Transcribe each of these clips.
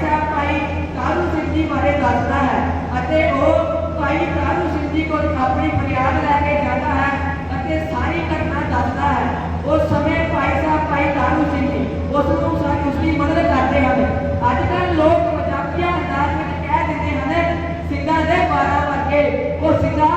ਸਾਹਿਬ ਭਾਈ ਕਾਲੂ ਸਿੰਘ ਜੀ ਬਾਰੇ ਦੱਸਦਾ ਹੈ ਅਤੇ ਉਹ ਭਾਈ ਕਾਲੂ ਸਿੰਘ ਜੀ ਕੋਲ ਆਪਣੀ ਫਰਿਆਦ ਲੈ ਕੇ ਜਾਂਦਾ ਹੈ ਅਤੇ ਸਾਰੀ ਘਟਨਾ ਦੱਸਦਾ ਹੈ। ਉਸ ਸਮੇਂ ਭਾਈ ਸਾਹਿਬ, ਭਾਈ ਕਾਲੂ ਸਿੰਘ ਜੀ ਉਸ ਨੂੰ ਸਾਡੀ ਉਸਦੀ ਮਦਦ ਕਰਦੇ ਹਨ। ਅੱਜ ਕੱਲ ਲੋਕ ਮਜ਼ਾਕੀਆ ਅੰਦਾਜ਼ ਵਿੱਚ ਕਹਿ ਦਿੰਦੇ ਹਨ, ਸਿੰਘਾਂ ਦੇ 12 ਵਰਗੇ, ਉਹ ਸਿੰਘਾਂ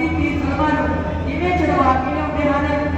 ਦੀ ਫੀਸ ਲਵਾ ਲਓ ਜਿਵੇਂ ਛਡਵਾ ਕੇ ਆਉਂਦੇ ਹਨ?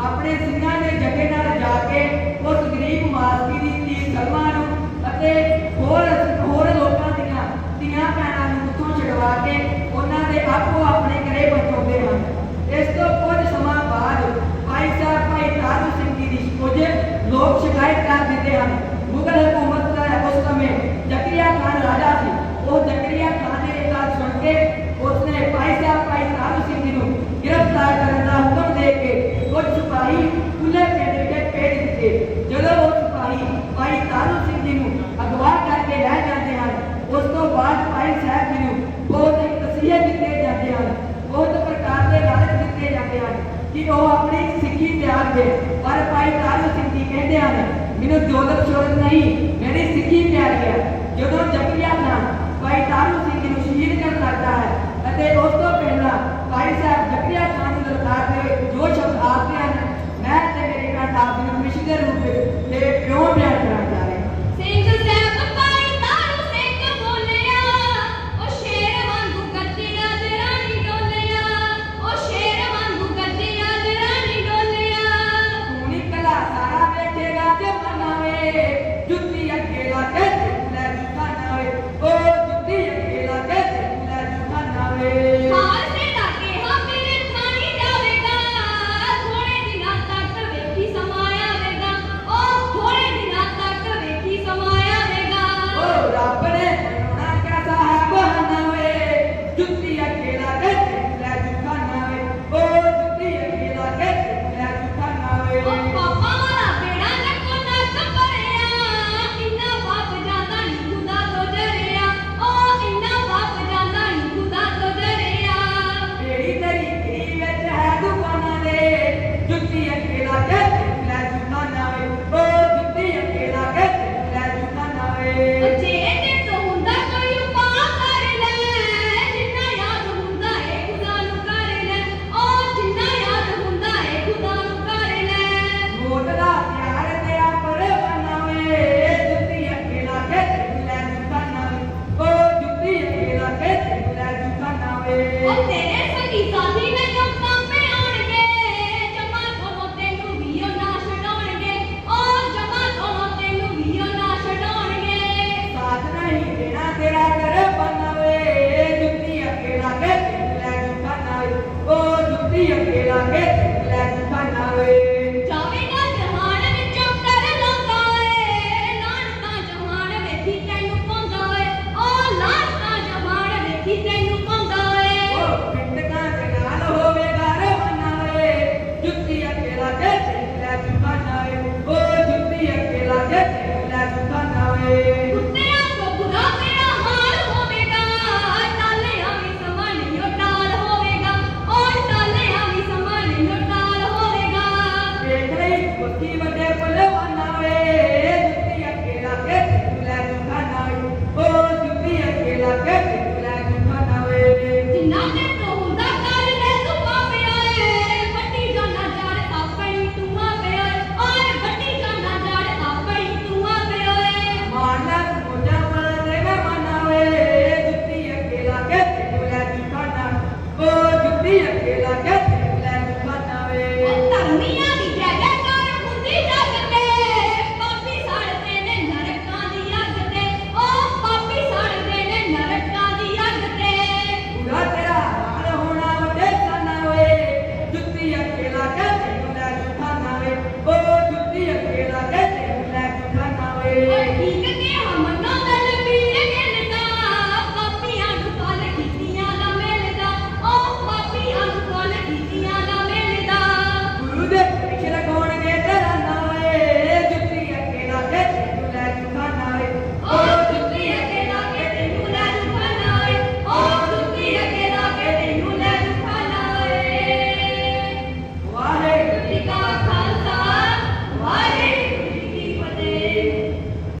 ਆਪਣੇ ਸਿੰਘਾਂ ਦੇ ਜੱਗੇ ਨਾਲ ਜਾ ਕੇ ਉਸ ਗਰੀਬ ਮਾਲਕੀ ਦੀ ਧੀ ਸਲਮਾ ਨੂੰ ਅਤੇ ਹੋਰ ਹੋਰ ਲੋਕਾਂ ਦੀਆਂ ਧੀਆਂ ਭੈਣਾਂ ਨੂੰ ਉੱਥੋਂ ਛਡਵਾ ਕੇ ਉਹਨਾਂ ਦੇ ਆਪੋ ਆਪਣੇ ਘਰੇ ਪਹੁੰਚਾਉਂਦੇ ਹਨ। ਇਸ ਤੋਂ ਕੁਝ ਸਮਾਂ ਬਾਅਦ ਭਾਈ ਸਾਹਿਬ ਭਾਈ ਤਾਰੂ ਸਿੰਘ ਜੀ ਦੀ ਕੁਝ ਲੋਕ ਸ਼ਿਕਾਇਤ ਕਰ ਦਿੰਦੇ ਹਨ ਜਦੋਂ ਉਹ ਸਿਪਾਹੀ ਭਾਈ ਤਾਰੂ ਸਿੰਘ ਜੀ ਨੂੰ ਅਗਵਾ ਕਰਕੇ ਲੈ ਜਾਂਦੇ ਹਨ, ਉਸ ਤੋਂ ਬਾਅਦ ਭਾਈ ਸਾਹਿਬ ਜੀ ਨੂੰ ਬਹੁਤ ਇੱਕ ਤਸੀਹੇ ਦਿੱਤੇ ਜਾਂਦੇ ਹਨ, ਬਹੁਤ ਪ੍ਰਕਾਰ ਦੇ ਲਾਲਚ ਦਿੱਤੇ ਜਾਂਦੇ ਹਨ ਕਿ ਉਹ ਆਪਣੀ ਸਿੱਖੀ ਤਿਆਗ ਦੇ ਪਰ ਭਾਈ ਤਾਰੂ ਸਿੰਘ ਜੀ ਕਹਿੰਦੇ ਹਨ, ਮੈਨੂੰ ਦੌਲਤ ਸ਼ੋਹਰਤ ਨਹੀਂ, ਮੇਰੀ ਸਿੱਖੀ ਪਿਆਰੀ ਹੈ। ਜਦੋਂ ਜਕਰੀਆ ਖਾਨ ਭਾਈ ਤਾਰੂ ਸਿੰਘ ਜੀ ਨੂੰ ਸ਼ਹੀਦ ਕਰ ਲੱਗਦਾ ਹੈ, ਅਤੇ ਉਸ ਤੋਂ ਪਹਿਲਾਂ ਭਾਈ ਸਾਹਿਬ ਜਕਰੀਆ ਖਾਨ ਨੂੰ ਦਰਬਾਰ ਦੇ ਜੋ Sunday.